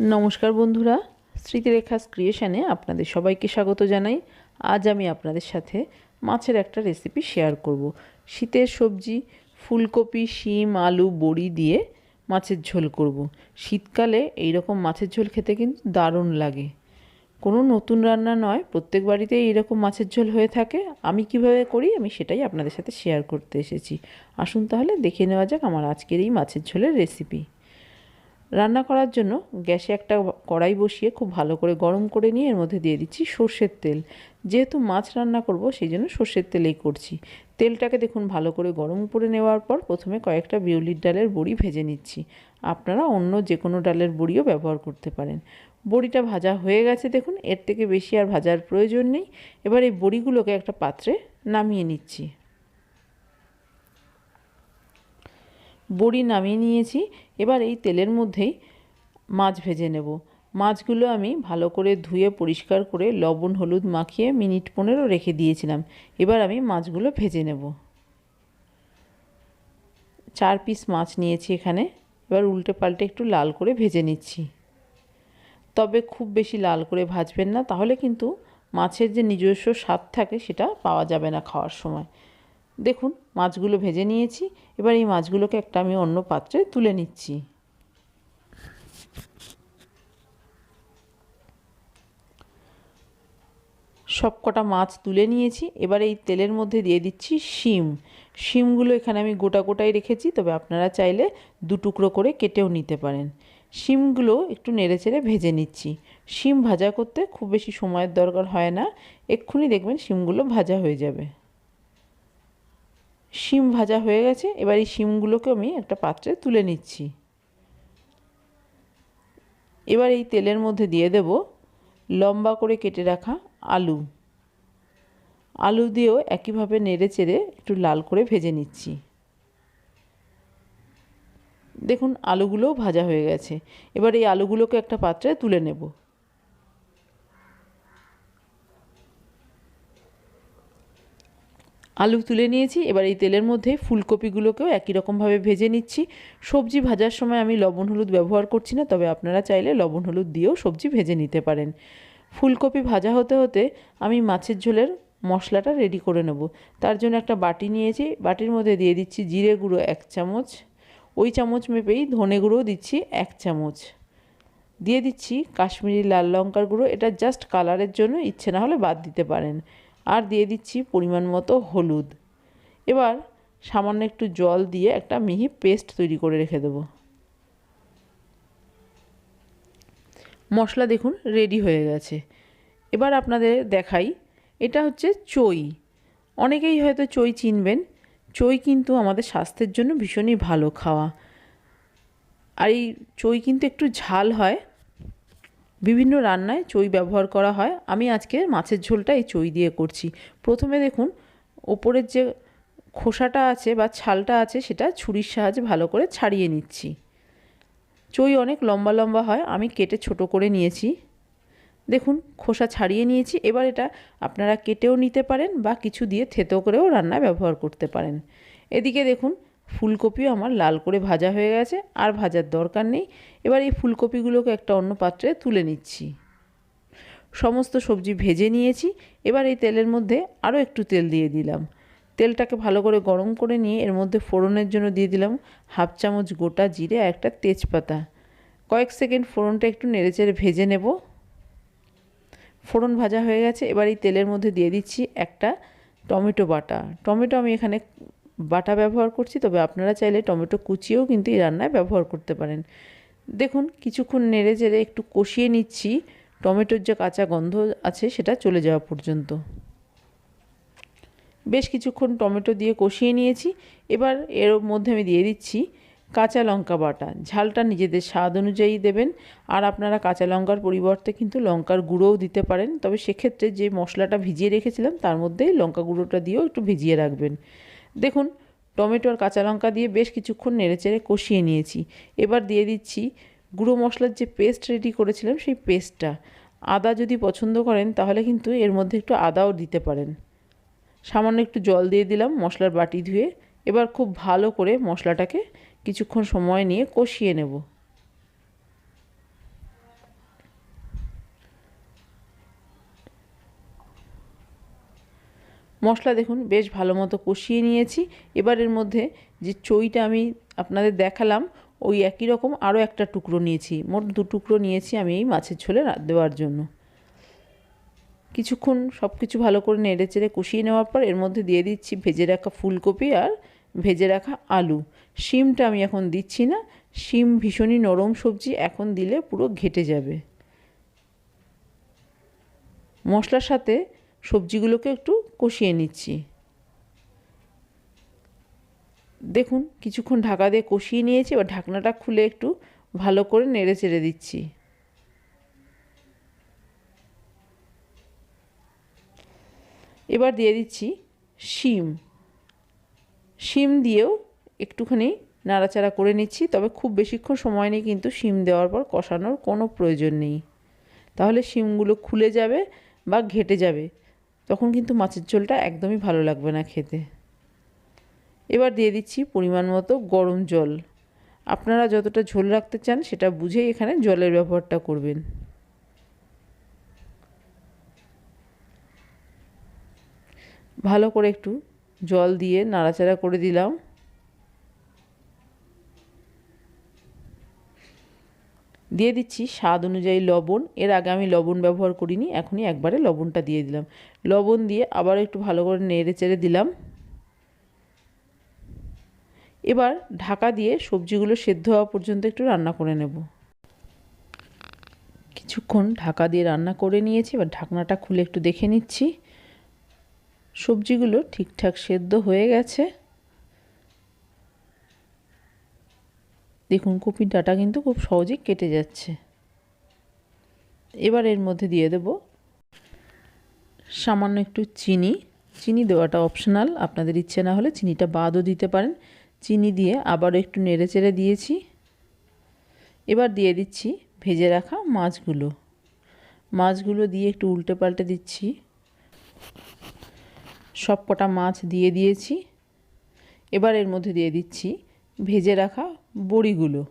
নমস্কার বন্ধুরা, স্মৃতিরেখাস ক্রিয়েশনে আপনাদের সবাইকে স্বাগত জানাই। আজ আমি আপনাদের সাথে মাছের একটা রেসিপি শেয়ার করব। শীতের সবজি, ফুলকপি, শিম, আলু, বড়ি দিয়ে মাছের ঝোল করব। শীতকালে এই রকম মাছের ঝোল খেতে কিন্তু দারুণ লাগে। কোনো নতুন রান্না নয়, প্রত্যেক বাড়িতেই এইরকম মাছের ঝোল হয়ে থাকে। আমি কীভাবে করি, আমি সেটাই আপনাদের সাথে শেয়ার করতে এসেছি। আসুন তাহলে দেখে নেওয়া যাক আমার আজকের এই মাছের ঝোলের রেসিপি রান্না করার জন্য গ্যাসে একটা কড়াই বসিয়ে খুব ভালো করে গরম করে নিয়ে এর মধ্যে দিয়ে দিচ্ছি সর্ষের তেল। যেহেতু মাছ রান্না করব, সেই জন্য সর্ষের তেলেই করছি। তেলটাকে দেখুন ভালো করে গরম করে নেওয়ার পর প্রথমে কয়েকটা বিউলির ডালের বড়ি ভেজে নিচ্ছি। আপনারা অন্য যে কোনো ডালের বড়িও ব্যবহার করতে পারেন। বড়িটা ভাজা হয়ে গেছে দেখুন, এর থেকে বেশি আর ভাজার প্রয়োজন নেই। এবার এই বড়িগুলোকে একটা পাত্রে নামিয়ে নিচ্ছি। বড়ি নামিয়ে নিয়েছি। এবার এই তেলের মধ্যেই মাছ ভেজে নেব। মাছগুলো আমি ভালো করে ধুয়ে পরিষ্কার করে লবণ, হলুদ মাখিয়ে মিনিট পনেরো রেখে দিয়েছিলাম। এবার আমি মাছগুলো ভেজে নেব। চার পিস মাছ নিয়েছি এখানে। এবার উল্টে পাল্টে একটু লাল করে ভেজে নিচ্ছি। তবে খুব বেশি লাল করে ভাজবেন না, তাহলে কিন্তু মাছের যে নিজস্ব স্বাদ থাকে সেটা পাওয়া যাবে না খাওয়ার সময়। দেখুন, মাছগুলো ভেজে নিয়েছি। এবার এই মাছগুলোকে একটা আমি অন্য পাত্রে তুলে নিচ্ছি। সব কটা মাছ তুলে নিয়েছি। এবার এই তেলের মধ্যে দিয়ে দিচ্ছি শিম। শিমগুলো এখানে আমি গোটা গোটাই রেখেছি, তবে আপনারা চাইলে দু টুকরো করে কেটেও নিতে পারেন। শিমগুলো একটু নেড়ে চেড়ে ভেজে নিচ্ছি। শিম ভাজা করতে খুব বেশি সময়ের দরকার হয় না। এক্ষুনি দেখবেন শিমগুলো ভাজা হয়ে যাবে। শিম ভাজা হয়ে গেছে, এবার এই শিমগুলোকে আমি একটা পাত্রে তুলে নিচ্ছি। এবার এই তেলের মধ্যে দিয়ে দেব লম্বা করে কেটে রাখা আলু। আলু দিয়েও একইভাবে নেড়ে চেড়ে একটু লাল করে ভেজে নিচ্ছি। দেখুন, আলুগুলোও ভাজা হয়ে গেছে। এবার এই আলুগুলোকে একটা পাত্রে তুলে নেব। আলু তুলে নিয়েছি, এবার এই তেলের মধ্যে ফুলকপিগুলোকেও একই রকমভাবে ভেজে নিচ্ছি। সবজি ভাজার সময় আমি লবণ হলুদ ব্যবহার করছি না, তবে আপনারা চাইলে লবণ হলুদ দিয়েও সবজি ভেজে নিতে পারেন। ফুলকপি ভাজা হতে হতে আমি মাছের ঝোলের মশলাটা রেডি করে নেব। তার জন্য একটা বাটি নিয়েছি, বাটির মধ্যে দিয়ে দিচ্ছি জিরে গুঁড়ো এক চামচ, ওই চামচ মেপেই ধনে গুঁড়ো দিচ্ছি এক চামচ। দিয়ে দিচ্ছি কাশ্মীরি লাল লঙ্কার গুঁড়ো, এটা জাস্ট কালারের জন্য, ইচ্ছে না হলে বাদ দিতে পারেন। আর দিয়ে দিচ্ছি পরিমাণ মতো হলুদ। এবার সামান্য একটু জল দিয়ে একটা মিহি পেস্ট তৈরি করে রেখে দেবো। মশলা দেখুন রেডি হয়ে গেছে। এবার আপনাদের দেখাই, এটা হচ্ছে চই। অনেকেই হয়তো চই চিনবেন। চই কিন্তু আমাদের স্বাস্থ্যের জন্য ভীষণই ভালো খাওয়া। আর এই চই কিন্তু একটু ঝাল হয় বিভিন্ন রান্নায় চই ব্যবহার করা হয়। আমি আজকে মাছের ঝোলটা এই চই দিয়ে করছি। প্রথমে দেখুন, ওপরের যে খোসাটা আছে বা ছালটা আছে, সেটা ছুরির সাহায্যে ভালো করে ছাড়িয়ে নিচ্ছি। চই অনেক লম্বা লম্বা হয়, আমি কেটে ছোট করে নিয়েছি। দেখুন, খোসা ছাড়িয়ে নিয়েছি। এবার এটা আপনারা কেটেও নিতে পারেন বা কিছু দিয়ে থেতো করেও রান্নায় ব্যবহার করতে পারেন। এদিকে দেখুন ফুলকপিও আমার লাল করে ভাজা হয়ে গেছে, আর ভাজার দরকার নেই। এবার এই ফুলকপিগুলোকে একটা অন্য পাত্রে তুলে নিচ্ছি। সমস্ত সবজি ভেজে নিয়েছি, এবার এই তেলের মধ্যে আরও একটু তেল দিয়ে দিলাম। তেলটাকে ভালো করে গরম করে নিয়ে এর মধ্যে ফোড়নের জন্য দিয়ে দিলাম হাফ চামচ গোটা জিরে আর একটা তেজপাতা। কয়েক সেকেন্ড ফোড়নটা একটু নেড়েচেড়ে ভেজে নেব। ফোড়ন ভাজা হয়ে গেছে, এবার এই তেলের মধ্যে দিয়ে দিচ্ছি একটা টমেটো বাটা। টমেটো আমি এখানে বাটা ব্যবহার করছি, তবে আপনারা চাইলে টমেটো কুচিয়েও কিন্তু এই রান্নায় ব্যবহার করতে পারেন। দেখুন, কিছুক্ষণ নেড়ে জেড়ে একটু কষিয়ে নিচ্ছি। টমেটোর যে কাঁচা গন্ধ আছে, সেটা চলে যাওয়া পর্যন্ত। বেশ কিছুক্ষণ টমেটো দিয়ে কষিয়ে নিয়েছি। এবার এর মধ্যে আমি দিয়ে দিচ্ছি কাঁচা লঙ্কা বাটা। ঝালটা নিজেদের স্বাদ অনুযায়ী দেবেন। আর আপনারা কাঁচা লঙ্কার পরিবর্তে কিন্তু লঙ্কার গুঁড়োও দিতে পারেন। তবে সেক্ষেত্রে যে মশলাটা ভিজিয়ে রেখেছিলাম, তার মধ্যেই লঙ্কা গুঁড়োটা দিয়েও একটু ভিজিয়ে রাখবেন। দেখুন, টমেটো আর কাঁচা লঙ্কা দিয়ে বেশ কিছুক্ষণ নেড়েচেড়ে কষিয়ে নিয়েছি। এবার দিয়ে দিচ্ছি গুঁড়ো মশলার যে পেস্ট রেডি করেছিলাম সেই পেস্টটা। আদা যদি পছন্দ করেন তাহলে কিন্তু এর মধ্যে একটু আদাও দিতে পারেন। সামান্য একটু জল দিয়ে দিলাম মশলার বাটি ধুয়ে। এবার খুব ভালো করে মশলাটাকে কিছুক্ষণ সময় নিয়ে কষিয়ে নেব। মশলা দেখুন, বেশ ভালো মতো কষিয়ে নিয়েছি। এবার এর মধ্যে যে চইটা আমি আপনাদের দেখালাম, ওই একই রকম আরও একটা টুকরো নিয়েছি। মোট দু টুকরো নিয়েছি আমি এই মাছের ঝোলে দেওয়ার জন্য। কিছুক্ষণ সব কিছু ভালো করে নেড়ে চেড়ে কষিয়ে নেওয়ার পর এর মধ্যে দিয়ে দিচ্ছি ভেজে রাখা ফুলকপি আর ভেজে রাখা আলু। শিমটা আমি এখন দিচ্ছি না, শিম ভীষণই নরম সবজি, এখন দিলে পুরো ঘেটে যাবে। মশলার সাথে সবজিগুলোকে একটু কষিয়ে নিচ্ছি। দেখুন, কিছুক্ষণ ঢাকা দিয়ে কষিয়ে নিয়েছি, এবার ঢাকনাটা খুলে একটু ভালো করে নেড়ে চেড়ে দিচ্ছি। এবার দিয়ে দিচ্ছি শিম। শিম দিয়েও একটুখানি নাড়াচাড়া করে নিচ্ছি, তবে খুব বেশিক্ষণ সময় নেই কিন্তু শিম দেওয়ার পর কষানোর কোনো প্রয়োজন নেই। তাহলে শিমগুলো খুলে যাবে বা ঘেটে যাবে। তখন কিন্তু মাছের ঝোলটা একদমই ভালো লাগবে না খেতে। এবার দিয়ে দিচ্ছি পরিমাণ মতো গরম জল। আপনারা যতটা ঝোল রাখতে চান সেটা বুঝেই এখানে জলের ব্যবহারটা করবেন। ভালো করে একটু জল দিয়ে নাড়াচাড়া করে দিলাম। দিয়ে দিচ্ছি স্বাদ অনুযায়ী লবণ। এর আগে আমি লবণ ব্যবহার করিনি, এখনই একবারে লবণটা দিয়ে দিলাম। লবণ দিয়ে আবার একটু ভালো করে নেড়ে চেড়ে দিলাম। এবার ঢাকা দিয়ে সবজিগুলো সেদ্ধ হওয়া পর্যন্ত একটু রান্না করে নেব। কিছুক্ষণ ঢাকা দিয়ে রান্না করে নিয়েছি, এবার ঢাকনাটা খুলে একটু দেখে নিচ্ছি। সবজিগুলো ঠিকঠাক সেদ্ধ হয়ে গেছে। দেখুন কপির ডাটা কিন্তু খুব সহজেই কেটে যাচ্ছে। এবার এর মধ্যে দিয়ে দেব সামান্য একটু চিনি। চিনি দেওয়াটা অপশনাল আপনাদের ইচ্ছে না হলে চিনিটা বাদও দিতে পারেন। চিনি দিয়ে আবারও একটু নেড়ে চেড়ে দিয়েছি। এবার দিয়ে দিচ্ছি ভেজে রাখা মাছগুলো। মাছগুলো দিয়ে একটু উল্টে পাল্টে দিচ্ছি। সব কটা মাছ দিয়ে দিয়েছি। এবার এর মধ্যে দিয়ে দিচ্ছি ভেজে রাখা বড়িগুলো।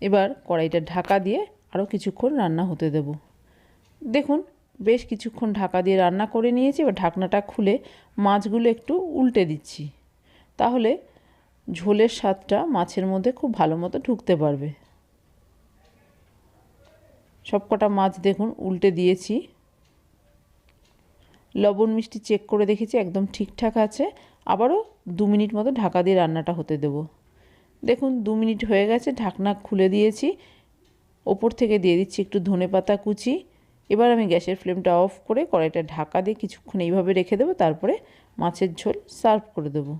এবার কড়াইটা ঢাকা দিয়ে আরও কিছুক্ষণ রান্না হতে দেব। দেখুন, বেশ কিছুক্ষণ ঢাকা দিয়ে রান্না করে নিয়েছি, এবার ঢাকনাটা খুলে মাছগুলো একটু উল্টে দিচ্ছি। তাহলে ঝোলের স্বাদটা মাছের মধ্যে খুব ভালো মতো ঢুকতে পারবে। সব কটা মাছ দেখুন উল্টে দিয়েছি। লবণ মিষ্টি চেক করে দেখেছি, একদম ঠিকঠাক আছে। আবারও দু মিনিট মতো ঢাকা দিয়ে রান্নাটা হতে দেব। দেখুন, দু মিনিট হয়ে গেছে, ঢাকনা খুলে দিয়েছি। ওপর থেকে দিয়ে দিচ্ছি একটু ধনে পাতা কুচি। এবার আমি গ্যাসের ফ্লেমটা অফ করে কড়াইটা ঢাকা দিয়ে কিছুক্ষণ এইভাবে রেখে দেবো, তারপরে মাছের ঝোল সার্ভ করে দেবো।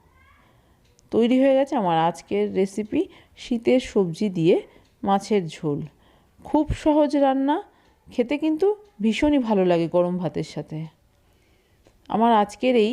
তৈরি হয়ে গেছে আমার আজকের রেসিপি শীতের সবজি দিয়ে মাছের ঝোল। খুব সহজ রান্না, খেতে কিন্তু ভীষণই ভালো লাগে গরম ভাতের সাথে। আমার আজকের এই